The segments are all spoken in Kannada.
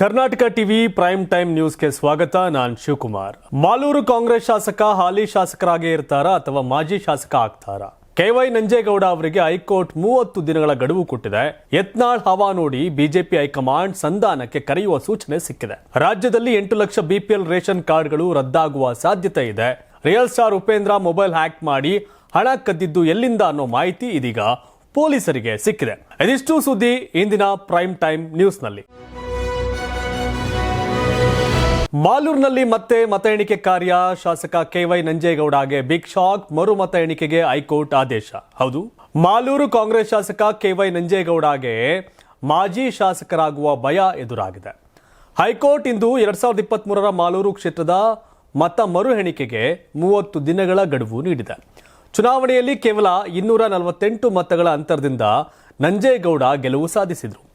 ಕರ್ನಾಟಕ ಟಿವಿ ಪ್ರೈಮ್ ಟೈಮ್ ನ್ಯೂಸ್ಗೆ ಸ್ವಾಗತ. ನಾನು ಶಿವಕುಮಾರ್. ಮಾಲೂರು ಕಾಂಗ್ರೆಸ್ ಶಾಸಕ, ಹಾಲಿ ಶಾಸಕರಾಗೇ ಇರ್ತಾರಾ ಅಥವಾ ಮಾಜಿ ಶಾಸಕ ಆಗ್ತಾರಾ? ಕೆವೈ ನಂಜೇಗೌಡ ಅವರಿಗೆ ಹೈಕೋರ್ಟ್ ಮೂವತ್ತು ದಿನಗಳ ಗಡುವು ಕೊಟ್ಟಿದೆ. ಯತ್ನಾಳ್ ಹವಾ ನೋಡಿ ಬಿಜೆಪಿ ಹೈಕಮಾಂಡ್ ಸಂಧಾನಕ್ಕೆ ಕರೆಯುವ ಸೂಚನೆ ಸಿಕ್ಕಿದೆ. ರಾಜ್ಯದಲ್ಲಿ ಎಂಟು ಲಕ್ಷ ಬಿಪಿಎಲ್ ರೇಷನ್ ಕಾರ್ಡ್ಗಳು ರದ್ದಾಗುವ ಸಾಧ್ಯತೆ ಇದೆ. Real star Upendra mobile hack ಮಾಡಿ ಹಣ ಕದ್ದಿದ್ದು ಎಲ್ಲಿಂದ ಅನ್ನೋ ಮಾಹಿತಿ ಇದೀಗ ಪೊಲೀಸರಿಗೆ ಸಿಕ್ಕಿದೆ. ಇದಿಷ್ಟು ಸುದ್ದಿ ಇಂದಿನ ಪ್ರೈಮ್ ಟೈಮ್ ನ್ಯೂಸ್ನಲ್ಲಿ. ಮಾಲೂರಿನಲ್ಲಿ ಮತ್ತೆ ಮತ ಎಣಿಕೆ ಕಾರ್ಯ. ಶಾಸಕ ಕೆವೈ ನಂಜೇಗೌಡಗೆ ಬಿಗ್ ಶಾಕ್, ಮರು ಮತ ಎಣಿಕೆಗೆ ಹೈಕೋರ್ಟ್ ಆದೇಶ. ಹೌದು. ಮಾಲೂರು ಕಾಂಗ್ರೆಸ್ ಶಾಸಕ ಕೆವೈ ನಂಜೇಗೌಡಗೆ ಮಾಜಿ ಶಾಸಕರಾಗುವ ಭಯ ಎದುರಾಗಿದೆ. ಹೈಕೋರ್ಟ್ ಇಂದು ಎರಡ್ ಸಾವಿರದ ಇಪ್ಪತ್ಮೂರರ ಮಾಲೂರು ಕ್ಷೇತ್ರದ ಮತ ಮರು ಎಣಿಕೆಗೆ ಮೂವತ್ತು ದಿನಗಳ ಗಡುವು ನೀಡಿದೆ. ಚುನಾವಣೆಯಲ್ಲಿ ಕೇವಲ ಇನ್ನೂರ ನಲವತ್ತೆಂಟು ಮತಗಳ ಅಂತರದಿಂದ ನಂಜೇಗೌಡ ಗೆಲುವು ಸಾಧಿಸಿದರು.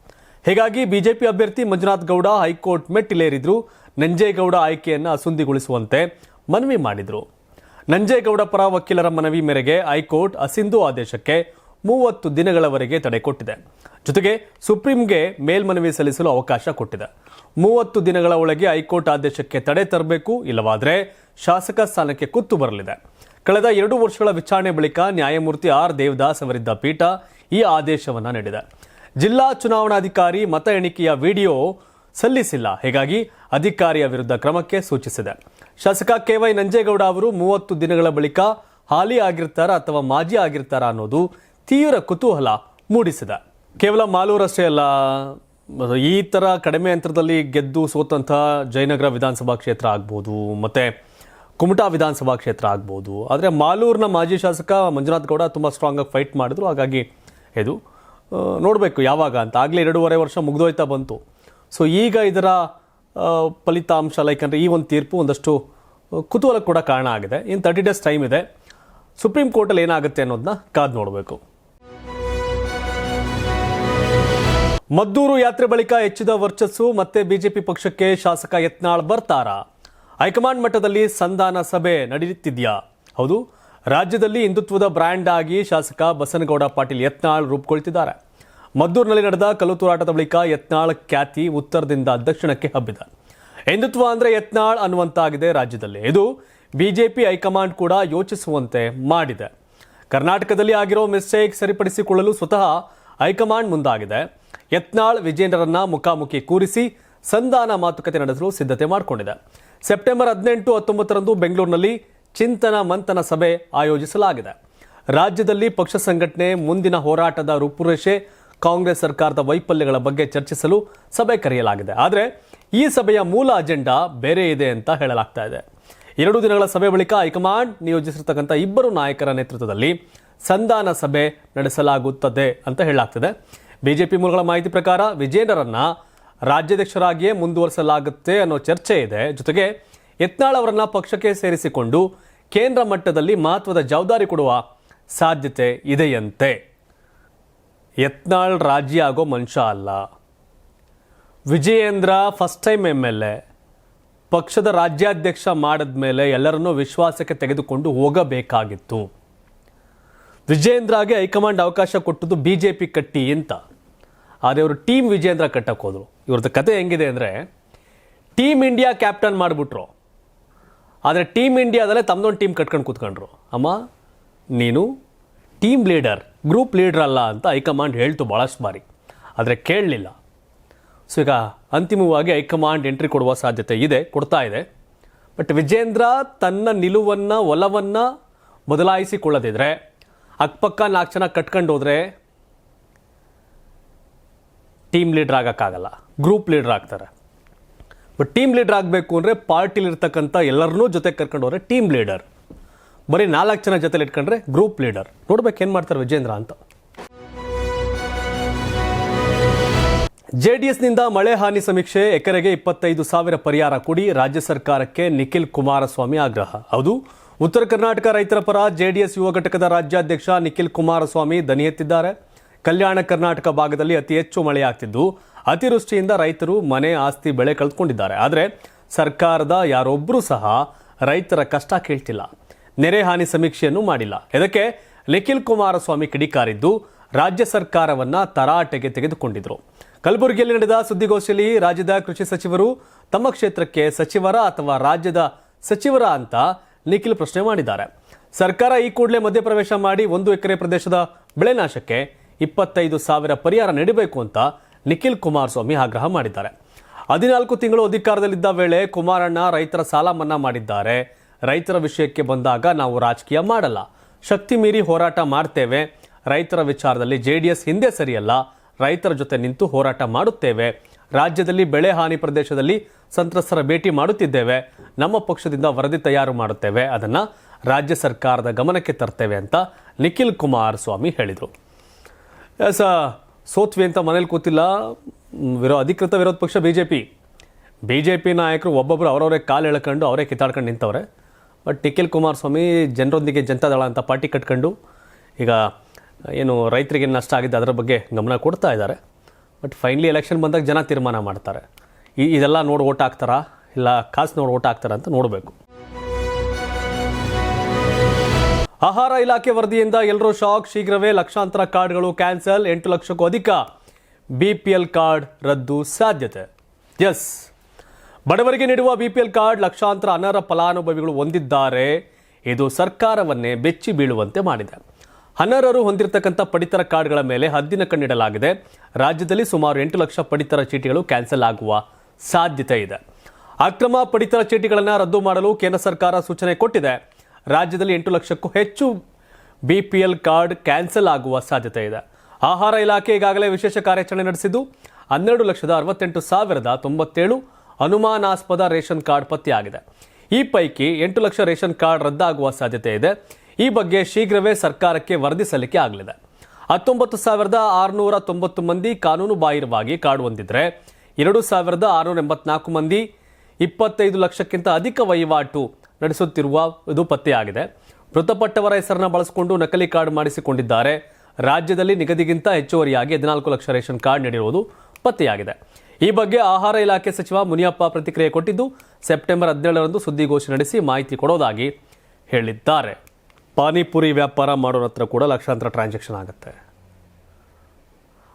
ಹೀಗಾಗಿ ಬಿಜೆಪಿ ಅಭ್ಯರ್ಥಿ ಮಂಜುನಾಥ್ ಗೌಡ ಹೈಕೋರ್ಟ್ ಮೆಟ್ಟಿಲೇರಿದ್ರು. ನಂಜೇಗೌಡ ಆಯ್ಕೆಯನ್ನು ಅಸುಂದಿಗೊಳಿಸುವಂತೆ ಮನವಿ ಮಾಡಿದ್ರು. ನಂಜೇಗೌಡ ಪರ ವಕೀಲರ ಮನವಿ ಮೇರೆಗೆ ಹೈಕೋರ್ಟ್ ಅಸಿಂಧು ಆದೇಶಕ್ಕೆ ಮೂವತ್ತು ದಿನಗಳವರೆಗೆ ತಡೆ ಕೊಟ್ಟಿದೆ. ಜೊತೆಗೆ ಸುಪ್ರೀಂಗೆ ಮೇಲ್ಮನವಿ ಸಲ್ಲಿಸಲು ಅವಕಾಶ ಕೊಟ್ಟಿದೆ. ಮೂವತ್ತು ದಿನಗಳ ಒಳಗೆ ಹೈಕೋರ್ಟ್ ಆದೇಶಕ್ಕೆ ತಡೆ ತರಬೇಕು, ಇಲ್ಲವಾದರೆ ಶಾಸಕ ಸ್ಥಾನಕ್ಕೆ ಕುತ್ತು ಬರಲಿದೆ. ಕಳೆದ ಎರಡು ವರ್ಷಗಳ ವಿಚಾರಣೆ ಬಳಿಕ ನ್ಯಾಯಮೂರ್ತಿ ಆರ್ ದೇವದಾಸ್ ಅವರಿದ್ದ ಪೀಠ ಈ ಆದೇಶವನ್ನ ನೀಡಿದೆ. ಜಿಲ್ಲಾ ಚುನಾವಣಾಧಿಕಾರಿ ಮತ ಎಣಿಕೆಯ ವಿಡಿಯೋ ಸಲ್ಲಿಸಿಲ್ಲ. ಹೀಗಾಗಿ ಅಧಿಕಾರಿಯ ವಿರುದ್ಧ ಕ್ರಮಕ್ಕೆ ಸೂಚಿಸಿದೆ. ಶಾಸಕ ಕೆವೈ ನಂಜೇಗೌಡ ಅವರು ಮೂವತ್ತು ದಿನಗಳ ಬಳಿಕ ಹಾಲಿ ಆಗಿರ್ತಾರಾ ಅಥವಾ ಮಾಜಿ ಆಗಿರ್ತಾರಾ ಅನ್ನೋದು ತೀವ್ರ ಕುತೂಹಲ ಮೂಡಿಸಿದೆ. ಕೇವಲ ಮಾಲೂರಷ್ಟೇ ಅಲ್ಲ, ಈ ತರ ಕಡಿಮೆ ಅಂತರದಲ್ಲಿ ಗೆದ್ದು ಸೋತಂತ ಜಯನಗರ ವಿಧಾನಸಭಾ ಕ್ಷೇತ್ರ ಆಗ್ಬೋದು, ಮತ್ತೆ ಕುಮಟಾ ವಿಧಾನಸಭಾ ಕ್ಷೇತ್ರ ಆಗ್ಬೋದು. ಆದರೆ ಮಾಲೂರಿನ ಮಾಜಿ ಶಾಸಕ ಮಂಜುನಾಥ್ ಗೌಡ ತುಂಬ ಸ್ಟ್ರಾಂಗ್ ಆಗಿ ಫೈಟ್ ಮಾಡಿದ್ರು. ಹಾಗಾಗಿ ಇದು ನೋಡಬೇಕು ಯಾವಾಗ ಅಂತ. ಆಗಲೇ ಎರಡೂವರೆ ವರ್ಷ ಮುಗಿದೋಯ್ತಾ ಬಂತು. ಸೊ ಈಗ ಇದರ ಫಲಿತಾಂಶ ಲೈಕ್ ಅಂದರೆ ಈ ಒಂದು ತೀರ್ಪು ಒಂದಷ್ಟು ಕುತೂಹಲ ಕೂಡ ಕಾರಣ ಆಗಿದೆ. ಇನ್ನು ತರ್ಟಿ ಡೇಸ್ ಟೈಮ್ ಇದೆ. ಸುಪ್ರೀಂ ಕೋರ್ಟಲ್ಲಿ ಏನಾಗುತ್ತೆ ಅನ್ನೋದನ್ನ ಕಾದು ನೋಡಬೇಕು. ಮದ್ದೂರು ಯಾತ್ರೆ ಬಳಿಕ ಹೆಚ್ಚಿದ ವರ್ಚಸ್ಸು, ಮತ್ತೆ ಬಿಜೆಪಿ ಪಕ್ಷಕ್ಕೆ ಶಾಸಕ ಯತ್ನಾಳ್ ಬರ್ತಾರಾ? ಹೈಕಮಾಂಡ್ ಮಟ್ಟದಲ್ಲಿ ಸಂಧಾನ ಸಭೆ ನಡೆಯುತ್ತಿದೆಯಾ ಹೌದು. ರಾಜ್ಯದಲ್ಲಿ ಹಿಂದುತ್ವದ ಬ್ರ್ಯಾಂಡ್ ಆಗಿ ಶಾಸಕ ಬಸನಗೌಡ ಪಾಟೀಲ್ ಯತ್ನಾಳ್ ರೂಪುಗೊಳ್ತಿದ್ದಾರೆ. ಮದ್ದೂರಿನಲ್ಲಿ ನಡೆದ ಕಲ್ಲು ತೂರಾಟದ ಬಳಿಕ ಯತ್ನಾಳ್ ಖ್ಯಾತಿ ಉತ್ತರದಿಂದ ದಕ್ಷಿಣಕ್ಕೆ ಹಬ್ಬಿದೆ. ಹಿಂದುತ್ವ ಅಂದ್ರೆ ಯತ್ನಾಳ್ ಅನ್ನುವಂತಾಗಿದೆ ರಾಜ್ಯದಲ್ಲಿ. ಇದು ಬಿಜೆಪಿ ಹೈಕಮಾಂಡ್ ಕೂಡ ಯೋಚಿಸುವಂತೆ ಮಾಡಿದೆ. ಕರ್ನಾಟಕದಲ್ಲಿ ಆಗಿರೋ ಮಿಸ್ಟೇಕ್ ಸರಿಪಡಿಸಿಕೊಳ್ಳಲು ಸ್ವತಃ ಹೈಕಮಾಂಡ್ ಮುಂದಾಗಿದೆ. ಯತ್ನಾಳ್ ವಿಜೇಂದ್ರರನ್ನ ಮುಖಾಮುಖಿ ಕೂರಿಸಿ ಸಂಧಾನ ಮಾತುಕತೆ ನಡೆಸಲು ಸಿದ್ಧತೆ ಮಾಡಿಕೊಂಡಿದೆ. ಸೆಪ್ಟೆಂಬರ್ ಹದಿನೆಂಟು ಹತ್ತೊಂಬತ್ತರಂದು ಬೆಂಗಳೂರಿನಲ್ಲಿ ಚಿಂತನ ಮಂಥನ ಸಭೆ ಆಯೋಜಿಸಲಾಗಿದೆ. ರಾಜ್ಯದಲ್ಲಿ ಪಕ್ಷ ಸಂಘಟನೆ ಮುಂದಿನ ಹೋರಾಟದ ರೂಪುರೇಷೆ ಕಾಂಗ್ರೆಸ್ ಸರ್ಕಾರದ ವೈಫಲ್ಯಗಳ ಬಗ್ಗೆ ಚರ್ಚಿಸಲು ಸಭೆ ಕರೆಯಲಾಗಿದೆ. ಆದರೆ ಈ ಸಭೆಯ ಮೂಲ ಅಜೆಂಡಾ ಬೇರೆ ಇದೆ ಅಂತ ಹೇಳಲಾಗ್ತಾ ಇದೆ. ಎರಡು ದಿನಗಳ ಸಭೆ ಬಳಿಕ ಹೈಕಮಾಂಡ್ ನಿಯೋಜಿಸಿರ್ತಕ್ಕಂಥ ಇಬ್ಬರು ನಾಯಕರ ನೇತೃತ್ವದಲ್ಲಿ ಸಂಧಾನ ಸಭೆ ನಡೆಸಲಾಗುತ್ತದೆ ಅಂತ ಹೇಳಲಾಗ್ತಿದೆ. ಬಿಜೆಪಿ ಮೂಲಗಳ ಮಾಹಿತಿ ಪ್ರಕಾರ ವಿಜೇಂದ್ರರನ್ನ ರಾಜ್ಯಾಧ್ಯಕ್ಷರಾಗಿಯೇ ಮುಂದುವರಿಸಲಾಗುತ್ತೆ ಅನ್ನೋ ಚರ್ಚೆ ಇದೆ. ಜೊತೆಗೆ ಯತ್ನಾಳ್ ಅವರನ್ನ ಪಕ್ಷಕ್ಕೆ ಸೇರಿಸಿಕೊಂಡು ಕೇಂದ್ರ ಮಟ್ಟದಲ್ಲಿ ಮಹತ್ವದ ಜವಾಬ್ದಾರಿ ಕೊಡುವ ಸಾಧ್ಯತೆ ಇದೆಯಂತೆ. ಯತ್ನಾಳ್ ರಾಜಿ ಆಗೋ ಮನುಷ್ಯ ಅಲ್ಲ. Vijayendra first time M L A ಪಕ್ಷದ ರಾಜ್ಯಾಧ್ಯಕ್ಷ ಮಾಡಿದ್ಮೇಲೆ ಎಲ್ಲರನ್ನೂ ವಿಶ್ವಾಸಕ್ಕೆ ತೆಗೆದುಕೊಂಡು ಹೋಗಬೇಕಾಗಿತ್ತು. ವಿಜೇಂದ್ರಗೆ ಹೈಕಮಾಂಡ್ ಅವಕಾಶ ಕೊಟ್ಟದ್ದು ಬಿ ಜೆ ಪಿ ಕಟ್ಟಿ ಅಂತ. ಆದರೆ ಅವರು ಟೀಮ್ ವಿಜೇಂದ್ರ ಕಟ್ಟಕ್ಕೆ ಹೋದರು. ಇವ್ರದ್ದು ಕತೆ ಹೆಂಗಿದೆ ಅಂದರೆ, ಟೀಮ್ ಇಂಡಿಯಾ ಕ್ಯಾಪ್ಟನ್ ಮಾಡಿಬಿಟ್ರು. ಆದರೆ ಟೀಮ್ ಇಂಡಿಯಾದಲ್ಲೇ ತಮ್ಮದೊಂದು ಟೀಮ್ ಕಟ್ಕೊಂಡು ಕೂತ್ಕೊಂಡ್ರು. ಅಮ್ಮ, ನೀನು ಟೀಮ್ ಲೀಡರ್. ಗ್ರೂಪ್ ಲೀಡರ್ ಅಲ್ಲ ಅಂತ ಹೈಕಮಾಂಡ್ ಹೇಳ್ತು ಭಾಳಷ್ಟು ಬಾರಿ. ಆದರೆ ಕೇಳಲಿಲ್ಲ. ಸೊ ಈಗ ಅಂತಿಮವಾಗಿ ಹೈಕಮಾಂಡ್ ಎಂಟ್ರಿ ಕೊಡುವ ಸಾಧ್ಯತೆ ಇದೆ, ಕೊಡ್ತಾ ಇದೆ. ಬಟ್ ವಿಜೇಂದ್ರ ತನ್ನ ನಿಲುವನ್ನು, ಒಲವನ್ನು ಬದಲಾಯಿಸಿಕೊಳ್ಳದಿದ್ರೆ ಅಕ್ಕಪಕ್ಕ ನಾಲ್ಕು ಜನ ಕಟ್ಕೊಂಡು ಹೋದರೆ ಟೀಮ್ ಲೀಡರ್ ಆಗೋಕ್ಕಾಗಲ್ಲ. ಗ್ರೂಪ್ ಲೀಡರ್ ಆಗ್ತಾರೆ. ಬಟ್ ಟೀಮ್ ಲೀಡರ್ ಆಗಬೇಕು ಅಂದರೆ ಪಾರ್ಟಿಲಿರ್ತಕ್ಕಂಥ ಎಲ್ಲರನ್ನೂ ಜೊತೆ ಕರ್ಕೊಂಡು ಹೋದರೆ ಟೀಮ್ ಲೀಡರ್. ಬರೀ ನಾಲ್ಕು ಜನ ಜೊತೆಲಿ ಇಟ್ಕೊಂಡ್ರೆ ಗ್ರೂಪ್ ಲೀಡರ್ ನೋಡ್ಬೇಕು ಏನು ಮಾಡ್ತಾರೆ ವಿಜೇಂದ್ರ ಅಂತ. ಜೆಡಿಎಸ್ನಿಂದ ಮಳೆ ಹಾನಿ ಸಮೀಕ್ಷೆ, ಎಕರೆಗೆ ಇಪ್ಪತ್ತೈದು ಸಾವಿರ ಪರಿಹಾರ ಕೊಡಿ, ರಾಜ್ಯ ಸರ್ಕಾರಕ್ಕೆ ನಿಖಿಲ್ ಕುಮಾರಸ್ವಾಮಿ ಆಗ್ರಹ. ಹೌದು, ಉತ್ತರ ಕರ್ನಾಟಕ ರೈತರ ಪರ ಜೆಡಿಎಸ್ ಯುವ ಘಟಕದ ರಾಜ್ಯಾಧ್ಯಕ್ಷ ನಿಖಿಲ್ ಕುಮಾರಸ್ವಾಮಿ ದನಿ ಎತ್ತಿದ್ದಾರೆ. ಕಲ್ಯಾಣ ಕರ್ನಾಟಕ ಭಾಗದಲ್ಲಿ ಅತಿ ಹೆಚ್ಚು ಮಳೆಯಾಗ್ತಿದ್ದು ಅತಿವೃಷ್ಟಿಯಿಂದ ರೈತರು ಮನೆ ಆಸ್ತಿ ಬೆಳೆ ಕಳೆದುಕೊಂಡಿದ್ದಾರೆ ಆದರೆ ಸರ್ಕಾರದ ಯಾರೊಬ್ಬರೂ ಸಹ ರೈತರ ಕಷ್ಟ ಕೇಳ್ತಿಲ್ಲ. ನೆರೆ ಹಾನಿ ಸಮೀಕ್ಷೆಯನ್ನು ಮಾಡಿಲ್ಲ. ಇದಕ್ಕೆ ನಿಖಿಲ್ ಕುಮಾರಸ್ವಾಮಿ ಕಿಡಿಕಾರಿದ್ದು, ರಾಜ್ಯ ಸರ್ಕಾರವನ್ನ ತರಾಟೆಗೆ ತೆಗೆದುಕೊಂಡಿದ್ರು. ಕಲಬುರಗಿಯಲ್ಲಿ ನಡೆದ ಸುದ್ದಿಗೋಷ್ಠಿಯಲ್ಲಿ ರಾಜ್ಯದ ಕೃಷಿ ಸಚಿವರು, ತಮ್ಮ ಕ್ಷೇತ್ರಕ್ಕೆ ಸಚಿವರ ಅಥವಾ ರಾಜ್ಯದ ಸಚಿವರ ಅಂತ ನಿಖಿಲ್ ಪ್ರಶ್ನೆ ಮಾಡಿದ್ದಾರೆ. ಸರ್ಕಾರ ಈ ಕೂಡಲೇ ಮಧ್ಯಪ್ರವೇಶ ಮಾಡಿ ಒಂದು ಎಕರೆ ಪ್ರದೇಶದ ಬೆಳೆ ನಾಶಕ್ಕೆ ಇಪ್ಪತ್ತೈದು ಸಾವಿರ ಪರಿಹಾರ ನೀಡಬೇಕು ಅಂತ ನಿಖಿಲ್ ಕುಮಾರಸ್ವಾಮಿ ಆಗ್ರಹ ಮಾಡಿದ್ದಾರೆ. ಹದಿನಾಲ್ಕು ತಿಂಗಳು ಅಧಿಕಾರದಲ್ಲಿದ್ದ ವೇಳೆ ಕುಮಾರಣ್ಣ ರೈತರ ಸಾಲ ಮನ್ನಾ ಮಾಡಿದ್ದಾರೆ. ರೈತರ ವಿಷಯಕ್ಕೆ ಬಂದಾಗ ನಾವು ರಾಜಕೀಯ ಮಾಡಲ್ಲ. ಶಕ್ತಿ ಮೀರಿ ಹೋರಾಟ ಮಾಡ್ತೇವೆ. ರೈತರ ವಿಚಾರದಲ್ಲಿ ಜೆಡಿಎಸ್ ಹಿಂದೆ ಸರಿಯಲ್ಲ. ರೈತರ ಜೊತೆ ನಿಂತು ಹೋರಾಟ ಮಾಡುತ್ತೇವೆ. ರಾಜ್ಯದಲ್ಲಿ ಬೆಳೆ ಹಾನಿ ಪ್ರದೇಶದಲ್ಲಿ ಸಂತ್ರಸ್ತರ ಭೇಟಿ ಮಾಡುತ್ತಿದ್ದೇವೆ. ನಮ್ಮ ಪಕ್ಷದಿಂದ ವರದಿ ತಯಾರು ಮಾಡುತ್ತೇವೆ. ಅದನ್ನು ರಾಜ್ಯ ಸರ್ಕಾರದ ಗಮನಕ್ಕೆ ತರ್ತೇವೆ ಅಂತ ನಿಖಿಲ್ ಕುಮಾರಸ್ವಾಮಿ ಹೇಳಿದರು. ಸ ಸೋತ್ವಿ ಅಂತ ಮನೇಲಿ ಕೂತಿಲ್ಲ. ವಿರೋ, ಅಧಿಕೃತ ವಿರೋಧ ಪಕ್ಷ B J P B J P ನಾಯಕರು ಒಬ್ಬೊಬ್ಬರು ಅವರವರೇ ಕಾಲು ಎಳ್ಕೊಂಡು ಅವರೇ ಕಿತ್ತಾಡ್ಕೊಂಡು ನಿಂತವ್ರೆ. ಬಟ್ ನಿಖಿಲ್ ಕುಮಾರಸ್ವಾಮಿ ಜನರೊಂದಿಗೆ ಜನತಾದಳ ಅಂತ ಪಾರ್ಟಿ ಕಟ್ಕೊಂಡು ಈಗ ಏನು ರೈತರಿಗೆ ನಷ್ಟ ಆಗಿದೆ ಅದರ ಬಗ್ಗೆ ಗಮನ ಕೊಡ್ತಾ ಇದ್ದಾರೆ. ಬಟ್ ಫೈನಲಿ ಎಲೆಕ್ಷನ್ ಬಂದಾಗ ಜನ ತೀರ್ಮಾನ ಮಾಡ್ತಾರೆ. ಈ ಇದೆಲ್ಲ ನೋಡಿ ಓಟ್ ಹಾಕ್ತಾರಾ? ಇಲ್ಲ ಕಾಸು ನೋಡಿ ಓಟ್ ಹಾಕ್ತಾರಾ ಅಂತ ನೋಡಬೇಕು. ಆಹಾರ ಇಲಾಖೆ ವರದಿಯಿಂದ ಎಲ್ಲರೂ ಶಾಕ್. ಶೀಘ್ರವೇ ಲಕ್ಷಾಂತರ ಕಾರ್ಡ್ಗಳು ಕ್ಯಾನ್ಸಲ್. ಎಂಟು ಲಕ್ಷಕ್ಕೂ ಅಧಿಕ. ಎಲ್ ಕಾರ್ಡ್ ರದ್ದು ಸಾಧ್ಯತೆ. ಎಸ್ ಬಡವರಿಗೆ ನೀಡುವ ಬಿಪಿಎಲ್ ಕಾರ್ಡ್ ಲಕ್ಷಾಂತರ ಅನರ್ಹ ಫಲಾನುಭವಿಗಳು ಹೊಂದಿದ್ದಾರೆ. ಇದು ಸರ್ಕಾರವನ್ನೇ ಬೆಚ್ಚಿ ಬೀಳುವಂತೆ ಮಾಡಿದೆ. ಅನರ್ಹರು ಹೊಂದಿರತಕ್ಕಂಥ ಪಡಿತರ ಕಾರ್ಡ್ಗಳ ಮೇಲೆ ಹದ್ದಿನ ಕಣ್ಣಿಡಲಾಗಿದೆ. ರಾಜ್ಯದಲ್ಲಿ ಸುಮಾರು ಎಂಟು ಲಕ್ಷ ಪಡಿತರ ಚೀಟಿಗಳು ಕ್ಯಾನ್ಸಲ್ ಆಗುವ ಸಾಧ್ಯತೆ ಇದೆ. ಅಕ್ರಮ ಪಡಿತರ ಚೀಟಿಗಳನ್ನು ರದ್ದು ಮಾಡಲು ಕೇಂದ್ರ ಸರ್ಕಾರ ಸೂಚನೆ ಕೊಟ್ಟಿದೆ. ರಾಜ್ಯದಲ್ಲಿ ಎಂಟು ಲಕ್ಷಕ್ಕೂ ಹೆಚ್ಚು ಬಿಪಿಎಲ್ ಕಾರ್ಡ್ ಕ್ಯಾನ್ಸಲ್ ಆಗುವ ಸಾಧ್ಯತೆ ಇದೆ. ಆಹಾರ ಇಲಾಖೆ ಈಗಾಗಲೇ ವಿಶೇಷ ಕಾರ್ಯಾಚರಣೆ ನಡೆಸಿದ್ದು, ಹನ್ನೆರಡು ಲಕ್ಷದ ಅರವತ್ತೆಂಟು ಸಾವಿರದ ತೊಂಬತ್ತೇಳು ಅನುಮಾನಾಸ್ಪದ ರೇಷನ್ ಕಾರ್ಡ್ ಪತ್ತೆಯಾಗಿದೆ. ಈ ಪೈಕಿ ಎಂಟು ಲಕ್ಷ ರೇಷನ್ ಕಾರ್ಡ್ ರದ್ದಾಗುವ ಸಾಧ್ಯತೆ ಇದೆ. ಈ ಬಗ್ಗೆ ಶೀಘ್ರವೇ ಸರ್ಕಾರಕ್ಕೆ ವರದಿ ಸಲ್ಲಿಕೆ ಆಗಲಿದೆ. ಹತ್ತೊಂಬತ್ತು ಸಾವಿರದ ಆರುನೂರ ತೊಂಬತ್ತು ಮಂದಿ ಕಾನೂನು ಬಾಹಿರವಾಗಿ ಕಾರ್ಡ್ ಹೊಂದಿದ್ರೆ ಎರಡು ಸಾವಿರದ ಆರುನೂರ ಎಂಬತ್ನಾಲ್ಕು ಮಂದಿ ಇಪ್ಪತ್ತೈದು ಲಕ್ಷಕ್ಕಿಂತ ಅಧಿಕ ವಹಿವಾಟು ನಡೆಸುತ್ತಿರುವ ಇದು ಪತ್ತೆಯಾಗಿದೆ. ಮೃತಪಟ್ಟವರ ಹೆಸರನ್ನ ಬಳಸಿಕೊಂಡು ನಕಲಿ ಕಾರ್ಡ್ ಮಾಡಿಸಿಕೊಂಡಿದ್ದಾರೆ. ರಾಜ್ಯದಲ್ಲಿ ನಿಗದಿಗಿಂತ ಹೆಚ್ಚುವರಿಯಾಗಿ ಹದಿನಾಲ್ಕು ಲಕ್ಷ ರೇಷನ್ ಕಾರ್ಡ್ ನೀಡಿರುವುದು ಪತ್ತೆಯಾಗಿದೆ. ಈ ಬಗ್ಗೆ ಆಹಾರ ಇಲಾಖೆ ಸಚಿವ ಮುನಿಯಪ್ಪ ಪ್ರತಿಕ್ರಿಯೆ ಕೊಟ್ಟಿದ್ದು, ಸೆಪ್ಟೆಂಬರ್ ಹದಿನೇಳರಂದು ಸುದ್ದಿಗೋಷ್ಠಿ ನಡೆಸಿ ಮಾಹಿತಿ ಕೊಡೋದಾಗಿ ಹೇಳಿದ್ದಾರೆ. ಪಾನಿಪುರಿ ವ್ಯಾಪಾರ ಮಾಡೋರ ಹತ್ರ ಕೂಡ ಲಕ್ಷಾಂತರ ಟ್ರಾನ್ಸಾಕ್ಷನ್ ಆಗುತ್ತೆ.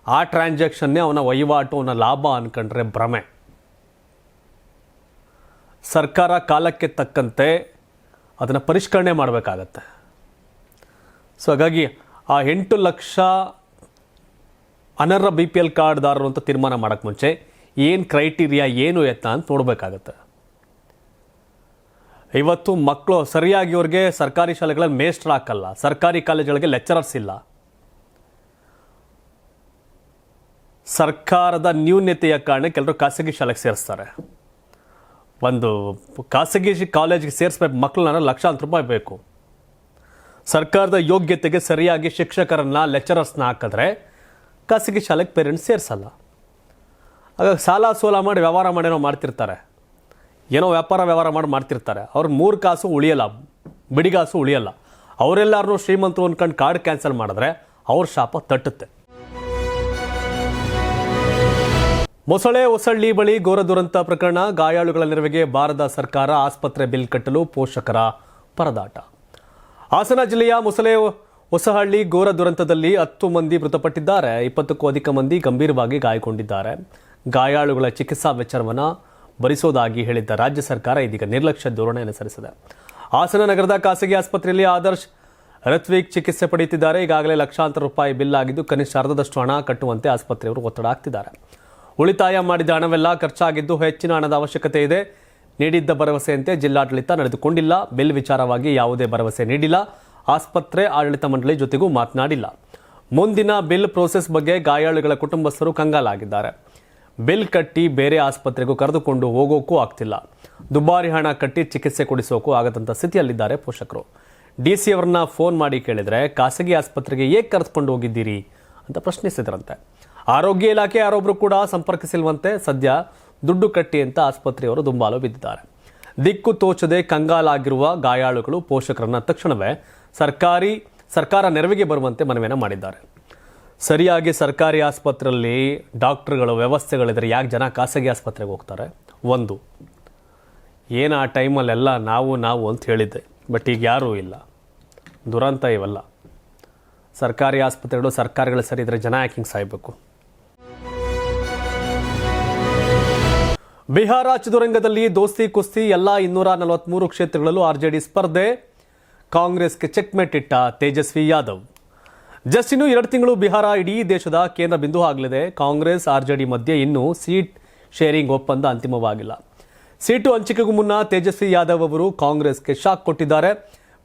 ಆ ಟ್ರಾನ್ಸಾಕ್ಷನ್ನೇ ಅವನ ವಹಿವಾಟು, ಅವನ ಲಾಭ ಅನ್ಕೊಂಡ್ರೆ ಭ್ರಮೆ. ಸರ್ಕಾರ ಕಾಲಕ್ಕೆ ತಕ್ಕಂತೆ ಅದನ್ನು ಪರಿಷ್ಕರಣೆ ಮಾಡಬೇಕಾಗತ್ತೆ. ಸೊ ಹಾಗಾಗಿ ಆ ಎಂಟು ಲಕ್ಷ ಅನರ್ಹ ಬಿ ಪಿ ಎಲ್ ಕಾರ್ಡ್ದಾರರು ಅಂತ ತೀರ್ಮಾನ ಮಾಡೋಕ್ಕೆ ಮುಂಚೆ ಏನು ಕ್ರೈಟೀರಿಯಾ, ಏನು ಎತ್ತ ಅಂತ ನೋಡಬೇಕಾಗತ್ತೆ. ಇವತ್ತು ಮಕ್ಕಳು ಸರಿಯಾಗಿ ಅವ್ರಿಗೆ ಸರ್ಕಾರಿ ಶಾಲೆಗಳಲ್ಲಿ ಮೇಸ್ಟ್ರ್ ಹಾಕಲ್ಲ, ಸರ್ಕಾರಿ ಕಾಲೇಜುಗಳಿಗೆ ಲೆಕ್ಚರರ್ಸ್ ಇಲ್ಲ. ಸರ್ಕಾರದ ನ್ಯೂನ್ಯತೆಯ ಕಾರಣಕ್ಕೆ ಎಲ್ಲರೂ ಖಾಸಗಿ ಶಾಲೆಗೆ ಸೇರಿಸ್ತಾರೆ. ಒಂದು ಖಾಸಗಿ ಕಾಲೇಜಿಗೆ ಸೇರಿಸ್ಬೇಕು ಮಕ್ಕಳನ್ನ ಲಕ್ಷಾಂತರ ರೂಪಾಯಿ ಬೇಕು. ಸರ್ಕಾರದ ಯೋಗ್ಯತೆಗೆ ಸರಿಯಾಗಿ ಶಿಕ್ಷಕರನ್ನ, ಲೆಕ್ಚರರ್ಸ್ನ ಹಾಕಿದ್ರೆ ಖಾಸಗಿ ಶಾಲೆಗೆ ಪೇರೆಂಟ್ಸ್ ಸೇರಿಸಲ್ಲ. ಹಾಗಾಗಿ ಸಾಲ ಸೋಲ ಮಾಡಿ ವ್ಯವಹಾರ ಮಾಡೇನೋ ಮಾಡ್ತಿರ್ತಾರೆ. ಏನೋ ವ್ಯಾಪಾರ ವ್ಯವಹಾರ ಮಾಡಿ ಮಾಡ್ತಿರ್ತಾರೆ. ಅವ್ರ ಮೂರು ಕಾಸು ಉಳಿಯಲ್ಲ, ಬಿಡಿಗಾಸು ಉಳಿಯಲ್ಲ. ಅವರೆಲ್ಲರೂ ಶ್ರೀಮಂತರು ಅಂದ್ಕೊಂಡು ಕಾರ್ಡ್ ಕ್ಯಾನ್ಸಲ್ ಮಾಡಿದ್ರೆ ಅವ್ರ ಶಾಪ ತಟ್ಟುತ್ತೆ. ಮೊಸಳೆ, ಹೊಸಳ್ಳಿ ಬಳಿ ಘೋರ ದುರಂತ ಪ್ರಕರಣ. ಗಾಯಾಳುಗಳ ನೆರವಿಗೆ ಭಾರತ ಸರ್ಕಾರ ಆಸ್ಪತ್ರೆ ಬಿಲ್ ಕಟ್ಟಲು ಪೋಷಕರ ಪರದಾಟ. ಹಾಸನ ಜಿಲ್ಲೆಯ ಮೊಸಳೆ, ಹೊಸಹಳ್ಳಿ ಘೋರ ದುರಂತದಲ್ಲಿ ಹತ್ತು ಮಂದಿ ಮೃತಪಟ್ಟಿದ್ದಾರೆ. ಇಪ್ಪತ್ತಕ್ಕೂ ಅಧಿಕ ಮಂದಿ ಗಂಭೀರವಾಗಿ ಗಾಯಗೊಂಡಿದ್ದಾರೆ. ಗಾಯಾಳುಗಳ ಚಿಕಿತ್ಸಾ ವೆಚ್ಚವನ್ನು ಭರಿಸೋದಾಗಿ ಹೇಳಿದ್ದ ರಾಜ್ಯ ಸರ್ಕಾರ ಇದೀಗ ನಿರ್ಲಕ್ಷ್ಯ ಧೋರಣೆ ಅನುಸರಿಸಿದೆ ಹಾಸನ ನಗರದ ಖಾಸಗಿ ಆಸ್ಪತ್ರೆಯಲ್ಲಿ ಆದರ್ಶ್ ರತ್ವಿಕ್ ಚಿಕಿತ್ಸೆ ಪಡೆಯುತ್ತಿದ್ದಾರೆ. ಈಗಾಗಲೇ ಲಕ್ಷಾಂತರ ರೂಪಾಯಿ ಬಿಲ್ ಆಗಿದ್ದು ಕನಿಷ್ಠ ಅರ್ಧದಷ್ಟು ಹಣ ಕಟ್ಟುವಂತೆ ಆಸ್ಪತ್ರೆಯವರು ಒತ್ತಡ ಹಾಕ್ತಿದ್ದಾರೆ. ಉಳಿತಾಯ ಮಾಡಿದ ಹಣವೆಲ್ಲ ಖರ್ಚಾಗಿದ್ದು ಹೆಚ್ಚಿನ ಹಣದ ಅವಶ್ಯಕತೆ ಇದೆ. ನೀಡಿದ್ದ ಭರವಸೆಯಂತೆ ಜಿಲ್ಲಾಡಳಿತ ನಡೆದುಕೊಂಡಿಲ್ಲ. ಬಿಲ್ ವಿಚಾರವಾಗಿ ಯಾವುದೇ ಭರವಸೆ ನೀಡಿಲ್ಲ. ಆಸ್ಪತ್ರೆ, ಆಡಳಿತ ಮಂಡಳಿ ಜೊತೆಗೂ ಮಾತನಾಡಿಲ್ಲ. ಮುಂದಿನ ಬಿಲ್ ಪ್ರೋಸೆಸ್ ಬಗ್ಗೆ ಗಾಯಾಳುಗಳ ಕುಟುಂಬಸ್ಥರು ಕಂಗಾಲಾಗಿದ್ದಾರೆ. ಬಿಲ್ ಕಟ್ಟಿ ಬೇರೆ ಆಸ್ಪತ್ರೆಗೂ ಕರೆದುಕೊಂಡು ಹೋಗೋಕ್ಕೂ ಆಗ್ತಿಲ್ಲ. ದುಬಾರಿ ಹಣ ಕಟ್ಟಿ ಚಿಕಿತ್ಸೆ ಕೊಡಿಸೋಕ್ಕೂ ಆಗದಂಥ ಸ್ಥಿತಿಯಲ್ಲಿದ್ದಾರೆ ಪೋಷಕರು. ಡಿ ಸಿ ಅವ್ರನ್ನ ಫೋನ್ ಮಾಡಿ ಕೇಳಿದ್ರೆ, ಖಾಸಗಿ ಆಸ್ಪತ್ರೆಗೆ ಏಕೆ ಕರೆದುಕೊಂಡು ಹೋಗಿದ್ದೀರಿ? ಅಂತ ಪ್ರಶ್ನಿಸಿದ್ರಂತೆ. ಆರೋಗ್ಯ ಇಲಾಖೆ ಯಾರೊಬ್ಬರು ಕೂಡ ಸಂಪರ್ಕಿಸಿಲ್ವಂತೆ, ಸದ್ಯ ದುಡ್ಡು ಕಟ್ಟಿ ಅಂತ ಆಸ್ಪತ್ರೆಯವರು ದುಂಬಾಲು ಬಿದ್ದಿದ್ದಾರೆ. ದಿಕ್ಕು ತೋಚದೆ ಕಂಗಾಲಾಗಿರುವ ಗಾಯಾಳುಗಳು ಪೋಷಕರನ್ನ ತಕ್ಷಣವೇ ಸರ್ಕಾರಿ, ಸರ್ಕಾರ ನೆರವಿಗೆ ಬರುವಂತೆ ಮನವಿಯನ್ನು ಮಾಡಿದ್ದಾರೆ. ಸರಿಯಾಗಿ ಸರ್ಕಾರಿ ಆಸ್ಪತ್ರೆಯಲ್ಲಿ ಡಾಕ್ಟ್ರುಗಳು ವ್ಯವಸ್ಥೆಗಳಿದ್ರೆ ಯಾಕೆ ಜನ ಖಾಸಗಿ ಆಸ್ಪತ್ರೆಗೆ ಹೋಗ್ತಾರೆ? ಒಂದು, ಏನು ಆ ಟೈಮಲ್ಲೆಲ್ಲ ನಾವು ನಾವು ಅಂತ ಹೇಳಿದ್ದೆ, ಬಟ್ ಈಗ ಯಾರೂ ಇಲ್ಲ. ದುರಂತ ಇವೆಲ್ಲ. ಸರ್ಕಾರಿ ಆಸ್ಪತ್ರೆಗಳು ಸರ್ಕಾರಗಳು ಸರಿ ಇದ್ರೆ ಜನ ಯಾಕೆ ಹಿಂಗೆ ಸಾಯ್ಬೇಕು? ಬಿಹಾರ ಚದುರಂಗದಲ್ಲಿ ದೋಸ್ತಿ ಕುಸ್ತಿ ಎಲ್ಲ ಇನ್ನೂರ ನಲವತ್ಮೂರು ಕ್ಷೇತ್ರಗಳಲ್ಲೂ ಆರ್ಜೆಡಿ ಸ್ಪರ್ಧೆ. ಕಾಂಗ್ರೆಸ್ಗೆ ಚೆಕ್ಮೇಟ್ ಇಟ್ಟ ತೇಜಸ್ವಿ ಯಾದವ್. ಜಸ್ಟ್ ಇನ್ನು ಎರಡು ತಿಂಗಳು ಬಿಹಾರ ಇಡೀ ದೇಶದ ಕೇಂದ್ರ ಬಿಂದು ಆಗಲಿದೆ. ಕಾಂಗ್ರೆಸ್ ಆರ್ಜೆಡಿ ಮಧ್ಯೆ ಇನ್ನೂ ಸೀಟ್ ಶೇರಿಂಗ್ ಒಪ್ಪಂದ ಅಂತಿಮವಾಗಿಲ್ಲ. ಸೀಟು ಹಂಚಿಕೆಗೂ ಮುನ್ನ ತೇಜಸ್ವಿ ಯಾದವ್ ಅವರು ಕಾಂಗ್ರೆಸ್ಗೆ ಶಾಕ್ ಕೊಟ್ಟಿದ್ದಾರೆ.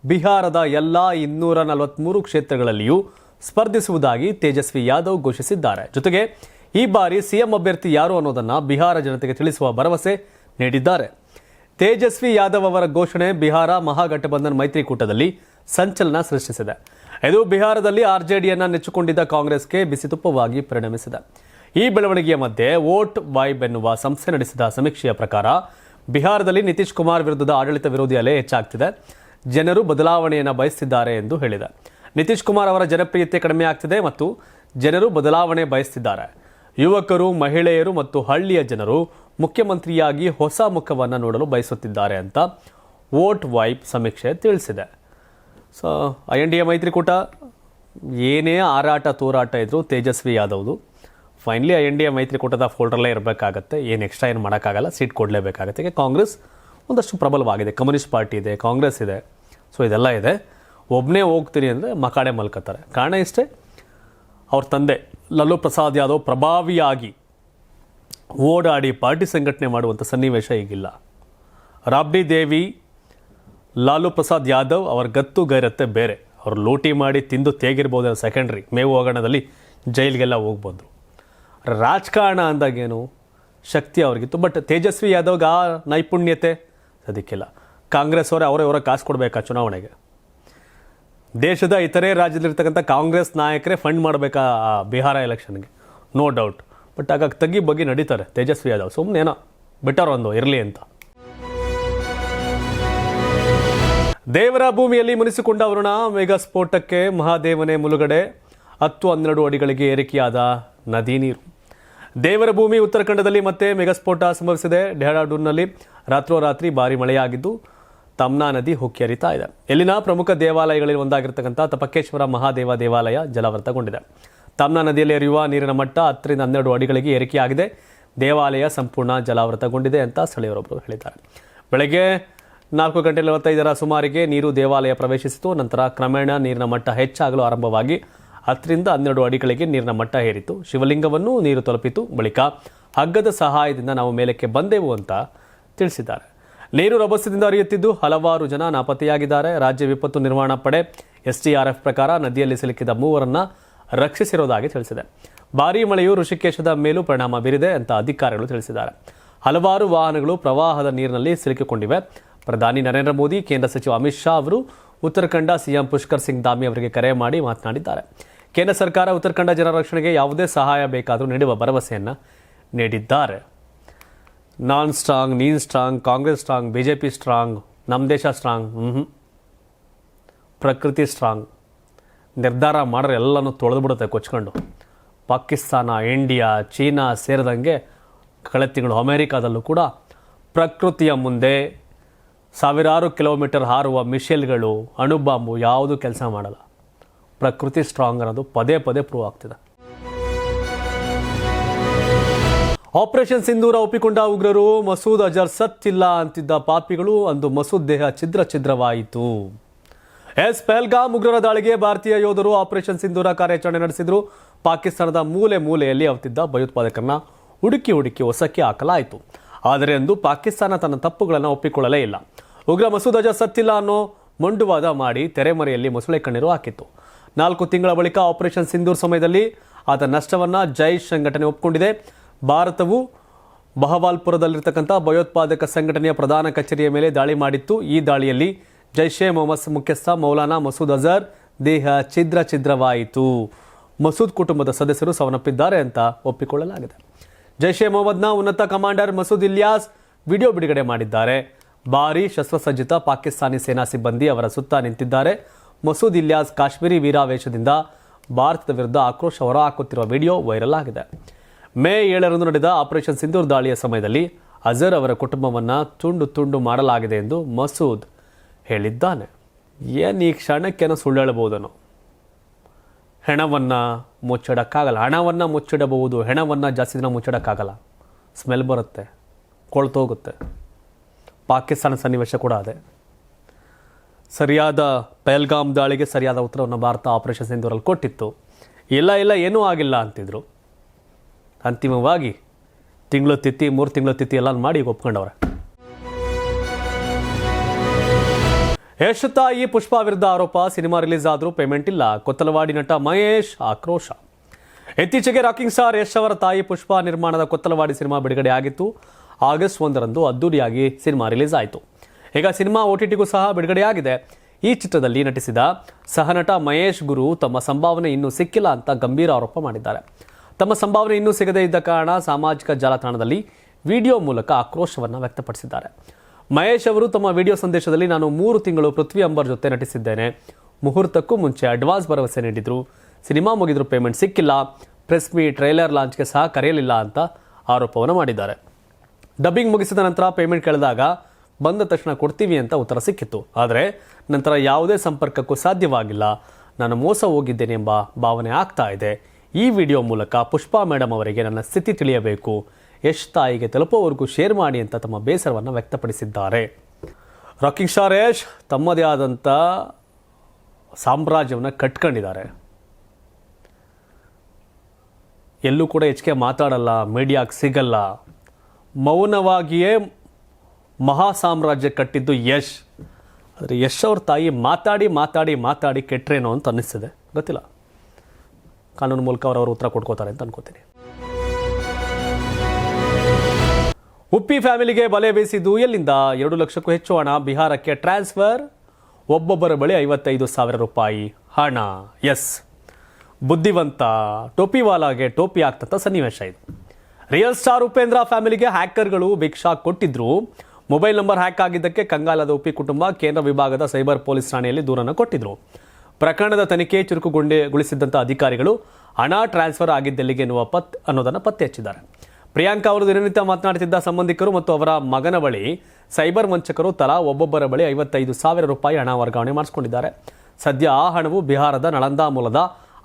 ಬಿಹಾರದ ಎಲ್ಲ ಇನ್ನೂರ ನಲವತ್ಮೂರು ಕ್ಷೇತ್ರಗಳಲ್ಲಿಯೂ ಸ್ಪರ್ಧಿಸುವುದಾಗಿ ತೇಜಸ್ವಿ ಯಾದವ್ ಘೋಷಿಸಿದ್ದಾರೆ. ಜೊತೆಗೆ ಈ ಬಾರಿ ಸಿಎಂ ಅಭ್ಯರ್ಥಿ ಯಾರು ಅನ್ನೋದನ್ನು ಬಿಹಾರ ಜನತೆಗೆ ತಿಳಿಸುವ ಭರವಸೆ ನೀಡಿದ್ದಾರೆ. ತೇಜಸ್ವಿ ಯಾದವ್ ಅವರ ಘೋಷಣೆ ಬಿಹಾರ ಮಹಾಗಠಬಂಧನ್ ಮೈತ್ರಿಕೂಟದಲ್ಲಿ ಸಂಚಲನ ಸೃಷ್ಟಿಸಿದೆ. ಇದು ಬಿಹಾರದಲ್ಲಿ ಆರ್ಜೆಡಿಯನ್ನ ನೆಚ್ಚಿಕೊಂಡಿದ್ದ ಕಾಂಗ್ರೆಸ್ಗೆ ಬಿಸಿತುಪ್ಪವಾಗಿ ಪರಿಣಮಿಸಿದೆ. ಈ ಬೆಳವಣಿಗೆಯ ಮಧ್ಯೆ ವೋಟ್ ವೈಬ್ ಎನ್ನುವ ಸಂಸ್ಥೆ ನಡೆಸಿದ ಸಮೀಕ್ಷೆಯ ಪ್ರಕಾರ ಬಿಹಾರದಲ್ಲಿ ನಿತೀಶ್ ಕುಮಾರ್ ವಿರುದ್ಧದ ಆಡಳಿತ ವಿರೋಧಿ ಅಲೆ ಹೆಚ್ಚಾಗ್ತಿದೆ. ಜನರು ಬದಲಾವಣೆಯನ್ನು ಬಯಸ್ತಿದ್ದಾರೆ ಎಂದು ಹೇಳಿದೆ. ನಿತೀಶ್ ಕುಮಾರ್ ಅವರ ಜನಪ್ರಿಯತೆ ಕಡಿಮೆ ಮತ್ತು ಜನರು ಬದಲಾವಣೆ ಬಯಸ್ತಿದ್ದಾರೆ. ಯುವಕರು, ಮಹಿಳೆಯರು ಮತ್ತು ಹಳ್ಳಿಯ ಜನರು ಮುಖ್ಯಮಂತ್ರಿಯಾಗಿ ಹೊಸ ಮುಖವನ್ನು ನೋಡಲು ಬಯಸುತ್ತಿದ್ದಾರೆ ಅಂತ ವೋಟ್ ವೈಪ್ ಸಮೀಕ್ಷೆ ತಿಳಿಸಿದೆ. So, I N D A ಮೈತ್ರಿಕೂಟ, ಏನೇ ಆರಾಟ ತೂರಾಟ ಇದ್ದರೂ Tejashwi ಯಾದವ್ದು. Finally I N D A ಮೈತ್ರಿಕೂಟದ ಫೋಲ್ಡ್ರಲ್ಲೇ ಇರಬೇಕಾಗತ್ತೆ. ಏನು ಎಕ್ಸ್ಟ್ರಾ ಏನು ಮಾಡೋಕ್ಕಾಗಲ್ಲ ಸೀಟ್ ಕೊಡಲೇಬೇಕಾಗತ್ತೆ. ಈಗ ಕಾಂಗ್ರೆಸ್ ಒಂದಷ್ಟು ಪ್ರಬಲವಾಗಿದೆ. ಕಮ್ಯುನಿಸ್ಟ್ ಪಾರ್ಟಿ ಇದೆ, ಕಾಂಗ್ರೆಸ್ ಇದೆ. ಸೊ ಇದೆಲ್ಲ ಇದೆ. ಒಬ್ಬನೇ ಹೋಗ್ತೀನಿ ಅಂದರೆ ಮಕಾಡೆ ಮಲ್ಕೋತಾರೆ ಕಾರಣ ಇಷ್ಟೇ, ಅವ್ರ ತಂದೆ ಲಲ್ಲು ಪ್ರಸಾದ್ ಯಾದವ್ ಪ್ರಭಾವಿಯಾಗಿ ಓಡಾಡಿ ಪಾರ್ಟಿ ಸಂಘಟನೆ ಮಾಡುವಂಥ ಸನ್ನಿವೇಶ ಈಗಿಲ್ಲ. ರಾಬ್ಡಿ ದೇವಿ ಲಾಲು ಪ್ರಸಾದ್ ಯಾದವ್ ಅವರ ಗತ್ತು ಗೈರತ್ತೆ ಬೇರೆ. ಅವರು ಲೋಟಿ ಮಾಡಿ ತಿಂದು ತೇಗಿರ್ಬೋದು ಸೆಕೆಂಡ್ರಿ ಮೇವು ಹೋಗೋಣದಲ್ಲಿ ಜೈಲಿಗೆಲ್ಲ ಹೋಗ್ಬೋದು. ರಾಜಕಾರಣ ಅಂದಾಗೇನು? ಶಕ್ತಿ ಅವ್ರಿಗಿತ್ತು. ಬಟ್ ತೇಜಸ್ವಿ ಯಾದವ್ಗೆ ಆ ನೈಪುಣ್ಯತೆ? ಅದಕ್ಕಿಲ್ಲ ಕಾಂಗ್ರೆಸ್ ಅವರೇ ಅವರೇ ಅವರ ಕಾಸು ಕೊಡಬೇಕಾ ಚುನಾವಣೆಗೆ? ದೇಶದ ಇತರೆ ರಾಜ್ಯದಲ್ಲಿರ್ತಕ್ಕಂಥ ಕಾಂಗ್ರೆಸ್ ನಾಯಕರೇ ಫಂಡ್ ಮಾಡಬೇಕಾ ಬಿಹಾರ ಎಲೆಕ್ಷನ್ಗೆ ನೋ ಡೌಟ್ ಬಟ್ ಆಗ ತಗ್ಗಿ ಬಗ್ಗೆ ನಡೀತಾರೆ ತೇಜಸ್ವಿ ಯಾದವ್. ಸುಮ್ಮನೆ ಏನೋ ಬೆಟರ್ ಒಂದು ಇರಲಿ ಅಂತ. ದೇವರ ಭೂಮಿಯಲ್ಲಿ ಮುನಿಸಿಕೊಂಡ ವರುಣ ಮೇಘ ಸ್ಫೋಟಕ್ಕೆ ಮಹಾದೇವನೇ ಮುಲುಗಡೆ. ಹತ್ತು ಹನ್ನೆರಡು ಅಡಿಗಳಿಗೆ ಏರಿಕೆಯಾದ ನದಿ ನೀರು. ದೇವರ ಭೂಮಿ ಉತ್ತರಾಖಂಡದಲ್ಲಿ ಮತ್ತೆ ಮೆಗಾಸ್ಫೋಟ ಸಂಭವಿಸಿದೆ. ಡೆಹ್ರಾಡೂನ್ನಲ್ಲಿ ರಾತ್ರೋರಾತ್ರಿ ಭಾರಿ ಮಳೆಯಾಗಿದ್ದು, ತಮ್ನಾ ನದಿ ಹೊಕ್ಕಿ ಹರಿತಾ ಇದೆ. ಇಲ್ಲಿನ ಪ್ರಮುಖ ದೇವಾಲಯಗಳಲ್ಲಿ ಒಂದಾಗಿರ್ತಕ್ಕಂಥ ತಪಕೇಶ್ವರ ಮಹಾದೇವ ದೇವಾಲಯ ಜಲಾವೃತಗೊಂಡಿದೆ. ತಮ್ನಾ ನದಿಯಲ್ಲಿ ಹರಿಯುವ ನೀರಿನ ಮಟ್ಟ ಹತ್ತರಿಂದ ಹನ್ನೆರಡು ಅಡಿಗಳಿಗೆ ಏರಿಕೆಯಾಗಿದೆ. ದೇವಾಲಯ ಸಂಪೂರ್ಣ ಜಲಾವೃತಗೊಂಡಿದೆ ಅಂತ ಸ್ಥಳೀಯರೊಬ್ಬರು ಹೇಳಿದ್ದಾರೆ. ಬೆಳಗ್ಗೆ ನಾಲ್ಕು ಗಂಟೆ ನಲವತ್ತೈದರ ಸುಮಾರಿಗೆ ನೀರು ದೇವಾಲಯ ಪ್ರವೇಶಿಸಿತು. ನಂತರ ಕ್ರಮೇಣ ನೀರಿನ ಮಟ್ಟ ಹೆಚ್ಚಾಗಲು ಆರಂಭವಾಗಿ ಹತ್ತರಿಂದ ಹನ್ನೆರಡು ಅಡಿಗಳಿಗೆ ನೀರಿನ ಮಟ್ಟ ಏರಿತು. ಶಿವಲಿಂಗವನ್ನು ನೀರು ತಲುಪಿತು. ಬಳಿಕ ಹಗ್ಗದ ಸಹಾಯದಿಂದ ನಾವು ಮೇಲಕ್ಕೆ ಬಂದೆವು ಅಂತ ತಿಳಿಸಿದ್ದಾರೆ. ನೀರು ರಭಸದಿಂದ ಹರಿಯುತ್ತಿದ್ದು ಹಲವಾರು ಜನ ನಾಪತ್ತೆಯಾಗಿದ್ದಾರೆ. ರಾಜ್ಯ ವಿಪತ್ತು ನಿರ್ವಹಣಾ ಪಡೆ ಎಸ್ಡಿಆರ್ಎಫ್ ಪ್ರಕಾರ ನದಿಯಲ್ಲಿ ಸಿಲುಕಿದ ಮೂವರನ್ನ ರಕ್ಷಿಸಿರುವುದಾಗಿ ತಿಳಿಸಿದೆ. ಭಾರೀ ಮಳೆಯು ಋಷಿಕೇಶದ ಮೇಲೂ ಪರಿಣಾಮ ಬೀರಿದೆ ಅಂತ ಅಧಿಕಾರಿಗಳು ತಿಳಿಸಿದ್ದಾರೆ. ಹಲವಾರು ವಾಹನಗಳು ಪ್ರವಾಹದ ನೀರಿನಲ್ಲಿ ಸಿಲುಕಿಕೊಂಡಿವೆ. ಪ್ರಧಾನಿ ನರೇಂದ್ರ ಮೋದಿ, ಕೇಂದ್ರ ಸಚಿವ ಅಮಿತ್ ಶಾ ಅವರು ಉತ್ತರಾಖಂಡ ಸಿಎಂ ಪುಷ್ಕರ್ ಸಿಂಗ್ ಧಾಮಿ ಅವರಿಗೆ ಕರೆ ಮಾಡಿ ಮಾತನಾಡಿದ್ದಾರೆ. ಕೇಂದ್ರ ಸರ್ಕಾರ ಉತ್ತರಾಖಂಡ ಜನರ ರಕ್ಷಣೆಗೆ ಯಾವುದೇ ಸಹಾಯ ಬೇಕಾದರೂ ನೀಡುವ ಭರವಸೆಯನ್ನು ನೀಡಿದ್ದಾರೆ. ನಾನ್ ಸ್ಟ್ರಾಂಗ್, ನೀನ್ strong, Congress strong, BJP strong ನಮ್ಮ ದೇಶ ಸ್ಟ್ರಾಂಗ್ ಪ್ರಕೃತಿ ಸ್ಟ್ರಾಂಗ್. ನಿರ್ಧಾರ ಮಾಡಿದ್ರೆ ಎಲ್ಲನೂ ತೊಳೆದ್ಬಿಡುತ್ತೆ ಕೊಚ್ಕೊಂಡು. ಪಾಕಿಸ್ತಾನ, ಇಂಡಿಯಾ, ಚೀನಾ ಸೇರಿದಂಗೆ ಕಳೆದ ತಿಂಗಳು ಅಮೇರಿಕಾದಲ್ಲೂ ಕೂಡ ಪ್ರಕೃತಿಯ ಮುಂದೆ ಸಾವಿರಾರು ಕಿಲೋಮೀಟರ್ ಹಾರುವ ಮಿಷೆಲ್ಗಳು ಅಣುಬಾಂಬು ಯಾವುದೂ ಕೆಲಸ ಮಾಡಲ್ಲ. ಪ್ರಕೃತಿ ಸ್ಟ್ರಾಂಗ್ ಅನ್ನೋದು ಪದೇ ಪದೇ ಪ್ರೂವ್ ಆಗ್ತಿದೆ. ಆಪರೇಷನ್ ಸಿಂಧೂರ ಒಪ್ಪಿಕೊಂಡ ಉಗ್ರರು ಮಸೂದ್ ಅಜರ್ ಸತ್ತಿಲ್ಲ ಅಂತಿದ್ದ ಪಾಪಿಗಳು ಅಂದು ಮಸೂದ್ ದೇಹ ಛಿದ್ರ ಛಿದ್ರವಾಯಿತು. ಎಸ್ ಪೆಹಲ್ಗಾಮ್ ಉಗ್ರರ ದಾಳಿಗೆ ಭಾರತೀಯ ಯೋಧರು ಆಪರೇಷನ್ ಸಿಂಧೂರ ಕಾರ್ಯಾಚರಣೆ ನಡೆಸಿದ್ರು. ಪಾಕಿಸ್ತಾನದ ಮೂಲೆ ಮೂಲೆಯಲ್ಲಿ ಅವತ್ತಿದ್ದ ಭಯೋತ್ಪಾದಕರನ್ನ ಹುಡುಕಿ ಹುಡುಕಿ ಹೊಸಕ್ಕೆ ಹಾಕಲಾಯಿತು. ಆದರೆ ಅಂದು ಪಾಕಿಸ್ತಾನ ತನ್ನ ತಪ್ಪುಗಳನ್ನು ಒಪ್ಪಿಕೊಳ್ಳಲೇ ಇಲ್ಲ. ಉಗ್ರ ಮಸೂದ್ ಸತ್ತಿಲ್ಲ ಅನ್ನೋ ಮೊಂಡುವಾದ ಮಾಡಿ ತೆರೆಮರೆಯಲ್ಲಿ ಮೊಸಳೆ ಕಣ್ಣೀರು ಹಾಕಿತ್ತು. ನಾಲ್ಕು ತಿಂಗಳ ಬಳಿಕ ಆಪರೇಷನ್ ಸಿಂಧೂರ್ ಸಮಯದಲ್ಲಿ ಆತ ನಷ್ಟವನ್ನ ಜೈಶ್ ಸಂಘಟನೆ ಒಪ್ಪಿಕೊಂಡಿದೆ ಭಾರತವು ಬಹವಾಲ್ಪುರದಲ್ಲಿರ್ತಕ್ಕಂಥ ಭಯೋತ್ಪಾದಕ ಸಂಘಟನೆಯ ಪ್ರಧಾನ ಕಚೇರಿಯ ಮೇಲೆ ದಾಳಿ ಮಾಡಿತ್ತು. ಈ ದಾಳಿಯಲ್ಲಿ ಜೈಷೆ ಮೊಹಮ್ಮದ್ ಮುಖ್ಯಸ್ಥ ಮೌಲಾನಾ ಮಸೂದ್ ಅಜರ್, ದೇಹ ಛಿದ್ರ ಛಿದ್ರವಾಯಿತು. ಮಸೂದ್ ಕುಟುಂಬದ ಸದಸ್ಯರು ಸಾವನ್ನಪ್ಪಿದ್ದಾರೆ ಅಂತ ಒಪ್ಪಿಕೊಳ್ಳಲಾಗಿದೆ. ಜೈಷೆ ಮೊಹಮ್ಮದ್ನ ಉನ್ನತ ಕಮಾಂಡರ್ ಮಸೂದ್ ಇಲಿಯಾಸ್ ವಿಡಿಯೋ ಬಿಡುಗಡೆ ಮಾಡಿದ್ದಾರೆ. ಭಾರೀ ಶಸ್ತ್ರಸಜ್ಜಿತ ಪಾಕಿಸ್ತಾನಿ ಸೇನಾ ಸಿಬ್ಬಂದಿ ಅವರ ಸುತ್ತ ನಿಂತಿದ್ದಾರೆ. ಮಸೂದ್ ಇಲ್ಯಾಸ್ ಕಾಶ್ಮೀರಿ ವೀರಾವೇಶದಿಂದ ಭಾರತದ ವಿರುದ್ಧ ಆಕ್ರೋಶ ಹೊರಹಾಕುತ್ತಿರುವ ವಿಡಿಯೋ ವೈರಲ್ ಆಗಿದೆ. ಮೇ ಏಳರಂದು ನಡೆದ ಆಪರೇಷನ್ ಸಿಂಧೂರ್ ದಾಳಿಯ ಸಮಯದಲ್ಲಿ ಅಜರ್ ಅವರ ಕುಟುಂಬವನ್ನು ತುಂಡು ತುಂಡು ಮಾಡಲಾಗಿದೆ ಎಂದು ಮಸೂದ್ ಹೇಳಿದ್ದಾನೆ. ಏನು ಈ ಕ್ಷಣಕ್ಕೇನೋ ಸುಳ್ಳು ಹೇಳಬಹುದನು ಹೆಣವನ್ನು ಮುಚ್ಚಿಡೋಕ್ಕಾಗಲ್ಲ. ಹಣವನ್ನು ಮುಚ್ಚಿಡಬಹುದು, ಹೆಣವನ್ನು ಜಾಸ್ತಿ ದಿನ ಮುಚ್ಚಿಡೋಕ್ಕಾಗಲ್ಲ. ಸ್ಮೆಲ್ ಬರುತ್ತೆ, ಕೊಳ್ತೋಗುತ್ತೆ. ಪಾಕಿಸ್ತಾನ ಸನ್ನಿವೇಶ ಕೂಡ ಅದೇ. ಸರಿಯಾದ ಪೆಹಲ್ಗಾಮ್ ದಾಳಿಗೆ ಸರಿಯಾದ ಉತ್ತರವನ್ನು ಭಾರತ ಆಪರೇಷನ್ ಸಿಂಧೂರಲ್ಲಿ ಕೊಟ್ಟಿತ್ತು. ಇಲ್ಲ ಇಲ್ಲ, ಏನೂ ಆಗಿಲ್ಲ ಅಂತಿದ್ರು. ಅಂತಿಮವಾಗಿ ತಿಂಗಳು ತಿತ್ತಿ ಮೂರು ತಿಂಗಳು ತಿತ್ತಿ ಎಲ್ಲ ಮಾಡಿ ಈಗ ಒಪ್ಕೊಂಡವ್ರೆ. ಯಶ್ ತಾಯಿ ಪುಷ್ಪ ವಿರುದ್ಧ ಆರೋಪ, ಸಿನಿಮಾ ರಿಲೀಸ್ ಆದರೂ ಪೇಮೆಂಟ್ ಇಲ್ಲ. ಕೊತ್ತಲವಾಡಿ ನಟ ಮಹೇಶ್ ಆಕ್ರೋಶ. ಇತ್ತೀಚೆಗೆ ರಾಕಿಂಗ್ ಸ್ಟಾರ್ ಯಶ್ ಅವರ ತಾಯಿ ಪುಷ್ಪ ನಿರ್ಮಾಣದ ಕೊತ್ತಲವಾಡಿ ಸಿನಿಮಾ ಬಿಡುಗಡೆ ಆಗಿತ್ತು. ಆಗಸ್ಟ್ ಒಂದರಂದು ಅದ್ದೂರಿಯಾಗಿ ಸಿನಿಮಾ ರಿಲೀಸ್ ಆಯಿತು. ಈಗ ಸಿನಿಮಾ ಒ ಟಿ ಟಿಗೂ ಸಹ ಬಿಡುಗಡೆಯಾಗಿದೆ. ಈ ಚಿತ್ರದಲ್ಲಿ ನಟಿಸಿದ ಸಹನಟ ಮಹೇಶ್ ಗುರು ತಮ್ಮ ಸಂಭಾವನೆ ಇನ್ನೂ ಸಿಕ್ಕಿಲ್ಲ ಅಂತ ಗಂಭೀರ ಆರೋಪ ಮಾಡಿದ್ದಾರೆ. ತಮ್ಮ ಸಂಭಾವನೆ ಇನ್ನೂ ಸಿಗದೇ ಇದ್ದ ಕಾರಣ ಸಾಮಾಜಿಕ ಜಾಲತಾಣದಲ್ಲಿ ವಿಡಿಯೋ ಮೂಲಕ ಆಕ್ರೋಶವನ್ನು ವ್ಯಕ್ತಪಡಿಸಿದ್ದಾರೆ. ಮಹೇಶ್ ಅವರು ತಮ್ಮ ವಿಡಿಯೋ ಸಂದೇಶದಲ್ಲಿ, ನಾನು ಮೂರು ತಿಂಗಳು ಪೃಥ್ವಿ ಅಂಬರ್ ಜೊತೆ ನಟಿಸಿದ್ದೇನೆ. ಮುಹೂರ್ತಕ್ಕೂ ಮುಂಚೆ ಅಡ್ವಾನ್ಸ್ ಭರವಸೆ ನೀಡಿದ್ರು. ಸಿನಿಮಾ ಮುಗಿದ್ರು, ಪೇಮೆಂಟ್ ಸಿಕ್ಕಿಲ್ಲ. ಪ್ರೆಸ್ ಮೀ ಟ್ರೈಲರ್ ಲಾಂಚ್ಗೆ ಸಹ ಕರೆಯಲಿಲ್ಲ ಅಂತ ಆರೋಪವನ್ನು ಮಾಡಿದ್ದಾರೆ. ಡಬ್ಬಿಂಗ್ ಮುಗಿಸಿದ ನಂತರ ಪೇಮೆಂಟ್ ಕೇಳಿದಾಗ ಬಂದ ತಕ್ಷಣ ಕೊಡ್ತೀವಿ ಅಂತ ಉತ್ತರ ಸಿಕ್ಕಿತ್ತು. ಆದರೆ ನಂತರ ಯಾವುದೇ ಸಂಪರ್ಕಕ್ಕೂ ಸಾಧ್ಯವಾಗಿಲ್ಲ. ನಾನು ಮೋಸ ಹೋಗಿದ್ದೇನೆ ಎಂಬ ಭಾವನೆ ಆಗ್ತಾ ಇದೆ. ಈ ವಿಡಿಯೋ ಮೂಲಕ ಪುಷ್ಪಾ ಮೇಡಮ್ ಅವರಿಗೆ ನನ್ನ ಸ್ಥಿತಿ ತಿಳಿಯಬೇಕು. ಯಶ್ ತಾಯಿಗೆ ತಲುಪೋವರೆಗೂ ಶೇರ್ ಮಾಡಿ ಅಂತ ತಮ್ಮ ಬೇಸರವನ್ನು ವ್ಯಕ್ತಪಡಿಸಿದ್ದಾರೆ. ರಾಕಿಂಗ್ ಸ್ಟಾರ್ ಯಶ್ ತಮ್ಮದೇ ಆದಂಥ ಸಾಮ್ರಾಜ್ಯವನ್ನು ಕಟ್ಕೊಂಡಿದ್ದಾರೆ. ಎಲ್ಲೂ ಕೂಡ ಹೆಚ್ಚಿಗೆ ಮಾತಾಡಲ್ಲ ಮೀಡಿಯಾಗೆ ಸಿಗಲ್ಲ. ಮೌನವಾಗಿಯೇ ಮಹಾ ಸಾಮ್ರಾಜ್ಯ ಕಟ್ಟಿದ್ದು ಯಶ್. ಆದರೆ ಯಶ್ ಅವ್ರ ತಾಯಿ ಮಾತಾಡಿ ಮಾತಾಡಿ ಮಾತಾಡಿ ಕೆಟ್ಟರೇನೋ ಅಂತ ಅನ್ನಿಸ್ತಿದೆ. ಗೊತ್ತಿಲ್ಲ. ಕಾನೂನು ಮೂಲಕ ಅವರವರು ಉತ್ತರ ಕೊಟ್ಕೋತಾರೆ ಅಂತ ಅನ್ಕೋತೀನಿ. ಉಪ್ಪಿ ಫ್ಯಾಮಿಲಿಗೆ ಬಲೆ ಬೀಸಿದ್ದು ಎಲ್ಲಿಂದ? ಎರಡು ಲಕ್ಷಕ್ಕೂ ಹೆಚ್ಚು ಹಣ. ಬಿಹಾರಕ್ಕೆ ಟ್ರಾನ್ಸ್ಫರ್. ಒಬ್ಬೊಬ್ಬರ ಬಳಿ ಐವತ್ತೈದು ಸಾವಿರ ರೂಪಾಯಿ ಹಣ. ಎಸ್. ಬುದ್ಧಿವಂತ, ಟೋಪಿವಾಲಾಗೆ ಟೋಪಿ ಆಗ್ತಂತ ಸನ್ನಿವೇಶ ಇದು. ರಿಯಲ್ ಸ್ಟಾರ್ ಉಪೇಂದ್ರ ಫ್ಯಾಮಿಲಿಗೆ ಹ್ಯಾಕರ್ಗಳು ಭಿಕ್ಷಾ ಕೊಟ್ಟಿದ್ರು. ಮೊಬೈಲ್ ನಂಬರ್ ಹ್ಯಾಕ್ ಆಗಿದ್ದಕ್ಕೆ ಕಂಗಾಲದ ಉಪಿ ಕುಟುಂಬ ಕೇಂದ್ರ ವಿಭಾಗದ ಸೈಬರ್ ಪೊಲೀಸ್ ಠಾಣೆಯಲ್ಲಿ ದೂರನ್ನು ಕೊಟ್ಟಿದ್ರು. ಪ್ರಕರಣದ ತನಿಖೆ ಚುರುಕುಗೊಂಡೆಗೊಳಿಸಿದ್ದಂಥ ಅಧಿಕಾರಿಗಳು ಹಣ ಟ್ರಾನ್ಸ್ಫರ್ ಆಗಿದ್ದೆಲ್ಲಿಗೆ ಎನ್ನುವ ಪತ್ ಅನ್ನೋದನ್ನು ಪತ್ತೆ ಹಚ್ಚಿದ್ದಾರೆ ಪ್ರಿಯಾಂಕಾ ಅವರು ದಿನನಿತ್ಯ ಮಾತನಾಡುತ್ತಿದ್ದ ಸಂಬಂಧಿಕರು ಮತ್ತು ಅವರ ಮಗನ ಬಳಿ ಸೈಬರ್ ವಂಚಕರು ತಲಾ ಒಬ್ಬೊಬ್ಬರ ಬಳಿ ಐವತ್ತೈದು ಸಾವಿರ ರೂಪಾಯಿ ಹಣ ವರ್ಗಾವಣೆ ಮಾಡಿಸಿಕೊಂಡಿದ್ದಾರೆ. ಸದ್ಯ ಆ ಹಣವು ಬಿಹಾರದ ನಳಂದಾ ಮೂಲದ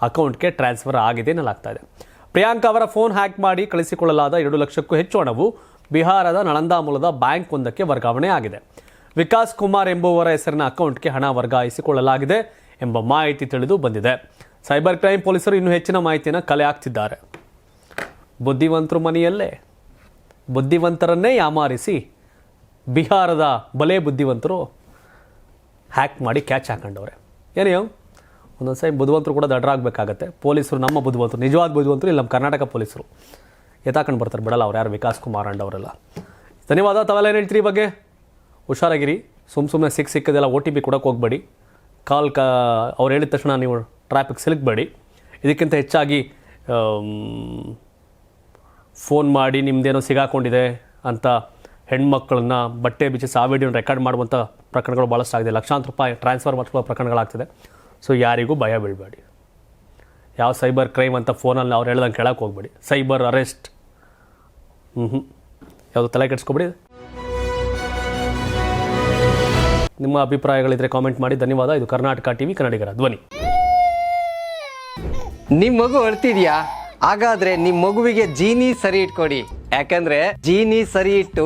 ಅಕೌಂಟ್ಗೆ ಟ್ರಾನ್ಸ್ಫರ್ ಆಗಿದೆ ಎನ್ನಲಾಗ್ತಾ ಇದೆ. ಪ್ರಿಯಾಂಕಾ ಅವರ ಫೋನ್ ಹ್ಯಾಕ್ ಮಾಡಿ ಕಳಿಸಿಕೊಳ್ಳಲಾದ ಎರಡು ಲಕ್ಷಕ್ಕೂ ಹೆಚ್ಚು ಹಣವು ಬಿಹಾರದ ನಳಂದಾ ಮೂಲದ ಬ್ಯಾಂಕ್ ಒಂದಕ್ಕೆ ವರ್ಗಾವಣೆ ಆಗಿದೆ. ವಿಕಾಸ್ ಕುಮಾರ್ ಎಂಬುವರ ಹೆಸರಿನ ಅಕೌಂಟ್ಗೆ ಹಣ ವರ್ಗಾಯಿಸಿಕೊಳ್ಳಲಾಗಿದೆ ಎಂಬ ಮಾಹಿತಿ ತಿಳಿದು ಬಂದಿದೆ. ಸೈಬರ್ ಕ್ರೈಮ್ ಪೊಲೀಸರು ಇನ್ನೂ ಹೆಚ್ಚಿನ ಮಾಹಿತಿಯನ್ನು ಕಲೆ ಹಾಕ್ತಿದ್ದಾರೆ. ಬುದ್ಧಿವಂತರು ಮನೆಯಲ್ಲೇ. ಬುದ್ಧಿವಂತರನ್ನೇ ಯಾಮಾರಿಸಿ ಬಿಹಾರದ ಬಲೆ ಬುದ್ಧಿವಂತರು ಹ್ಯಾಕ್ ಮಾಡಿ ಕ್ಯಾಚ್ ಹಾಕೊಂಡವ್ರೆ. ಏನೇಯೋ ಒಂದೊಂದು ಸರಿ ಬುದ್ಧಿವಂತರು ಕೂಡ ದಡ್ರಾಗಬೇಕಾಗತ್ತೆ. ಪೊಲೀಸರು ನಮ್ಮ ಬುದ್ಧಿವಂತರು, ನಿಜವಾದ ಬುದ್ಧಿವಂತರು ಇಲ್ಲಿ ನಮ್ಮ ಕರ್ನಾಟಕ ಪೊಲೀಸರು. ಎತ್ತಾಕೊಂಡು ಬರ್ತಾರೆ ಬಿಡಲ್ಲ ಅವ್ರು ಯಾರು ವಿಕಾಸ್ ಕುಮಾರ್ ಅಂಡ್ ಅವರೆಲ್ಲ. ಧನ್ಯವಾದ ತಾವೆಲ್ಲ ಏನು ಹೇಳ್ತೀರಿ ಈ ಬಗ್ಗೆ? ಹುಷಾರಾಗಿರಿ. ಸುಮ್ಮ ಸುಮ್ಮನೆ ಸಿಕ್ಕ ಸಿಕ್ಕದೆಲ್ಲ ಓ ಟಿ ಪಿ ಕೊಡೋಕೆ ಹೋಗಬೇಡಿ. ಕಾಲ್ ಕ ಅವ್ರು ಹೇಳಿದ ತಕ್ಷಣ ನೀವು ಟ್ರಾಫಿಕ್ ಸಿಲುಕ್ಬೇಡಿ. ಇದಕ್ಕಿಂತ ಹೆಚ್ಚಾಗಿ ಫೋನ್ ಮಾಡಿ ನಿಮ್ಮದೇನೋ ಸಿಗಾಕೊಂಡಿದೆ ಅಂತ ಹೆಣ್ಮಕ್ಳನ್ನ ಬಟ್ಟೆ ಬಿಚ್ಚಿ ಆ ವಿಡಿಯೋನ ರೆಕಾರ್ಡ್ ಮಾಡುವಂಥ ಪ್ರಕರಣಗಳು ಭಾಳಷ್ಟು ಆಗಿದೆ ಲಕ್ಷಾಂತರ ರೂಪಾಯಿ ಟ್ರಾನ್ಸ್ಫರ್ ಮಾಡ್ಕೊಳ್ಳೋ ಪ್ರಕರಣಗಳಾಗ್ತಿದೆ. ಸೊ ಯಾರಿಗೂ ಭಯ ಬೀಳಬೇಡಿ. ಯಾವ ಸೈಬರ್ ಕ್ರೈಮ್ ಅಂತ ಫೋನಲ್ಲಿ ಅವ್ರು ಹೇಳ್ದಂಗೆ ಕೇಳಕ್ಕೆ ಹೋಗ್ಬೇಡಿ. Cyber arrest. ಹ್ಞೂ ಹ್ಞೂ ಯಾವುದು ತಲೆ ಕೆಡಿಸ್ಕೊಬೇಡಿ. ನಿಮ್ಮ ಅಭಿಪ್ರಾಯಗಳಿದ್ರೆ ಕಾಮೆಂಟ್ ಮಾಡಿ. ಧನ್ಯವಾದ. ಇದು ಕರ್ನಾಟಕ ಟಿವಿ ಕನ್ನಡಿಗರ ಧ್ವನಿ. ನಿಮ್ಮ ಮಗು ಅಳ್ತಿದ್ಯಾ? ಹಾಗಾದ್ರೆ ನಿಮ್ಮ ಮಗುವಿಗೆ ಜೀನಿ ಸರಿ ಇಟ್ಕೊಡಿ. ಯಾಕಂದ್ರೆ ಜೀನಿ ಸರಿ ಇಟ್ಟು